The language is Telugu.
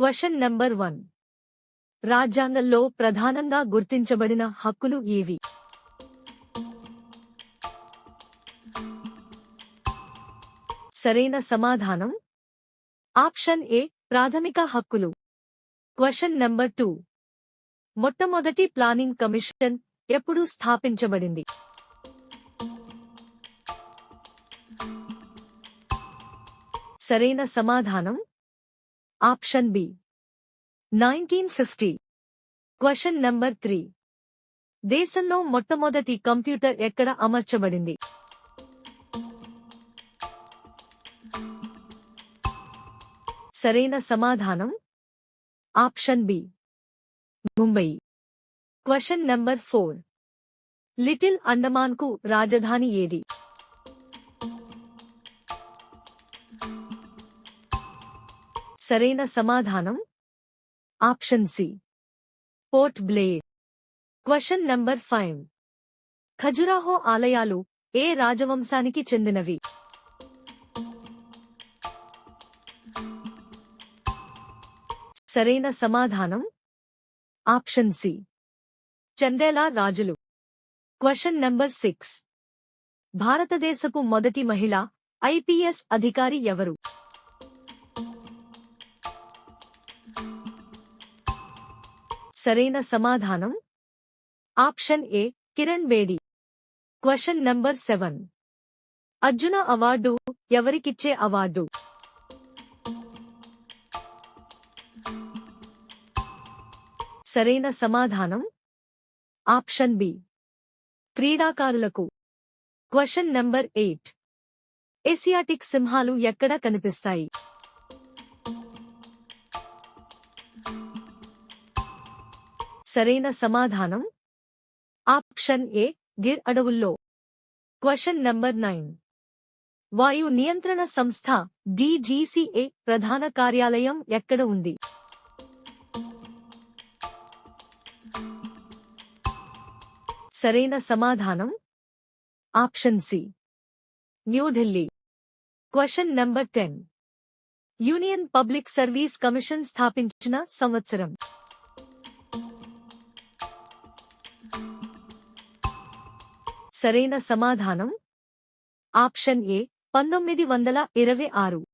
Question number one. రాజ్యాంగంలో ప్రధానంగా గుర్తించబడిన హక్కులు ఏవి? సరైన సమాధానం? ఆప్షన్ ఏ ప్రాథమిక హక్కులు. Question number two. మొట్టమొదటి ప్లానింగ్ కమిషన్ ఎప్పుడు స్థాపించబడింది? సరైన సమాధానం? Option B nineteen fifty question number three దేశంలో మొట్టమొదటి కంప్యూటర్ ఎక్కడ అమర్చబడింది? సరైన సమాధానం? Option B Mumbai question number four little అండమాన్కు రాజధాని ఏది? సరైన సమాధానం? Option C. Port Blair question number five. Khajuraho ఆలయాలు ఏ రాజవంశానికి చెందినవి? సరైన సమాధానం? Option C. చందేలా రాజులు. Question number six. భారతదేశపు మొదటి మహిళ ఐపీఎస్ అధికారి ఎవరు? సరైన సమాధానం? Option A Kiran Bedi question number seven. Arjuna award ఎవరికిచ్చే award? సరైన సమాధానం? Option B. క్రీడాకారులకు. Question number eight. ఏసియాటిక్ సింహాలు ఎక్కడ కనిపిస్తాయి? సరైన సమాధానం? ఆప్షన్ ఏ గిర్ అడవుల్లో. Question number nine. వాయు నియంత్రణ సంస్థ డీజీసీఏ ప్రధాన కార్యాలయం ఎక్కడ ఉంది? సరైన సమాధానం? Option C New Delhi question number ten. Union public service commission స్థాపించిన సంవత్సరం. సరైన సమాధానం? ఆప్షన్ ఏ పంతొమ్మిది వందల ఇరవై ఆరు.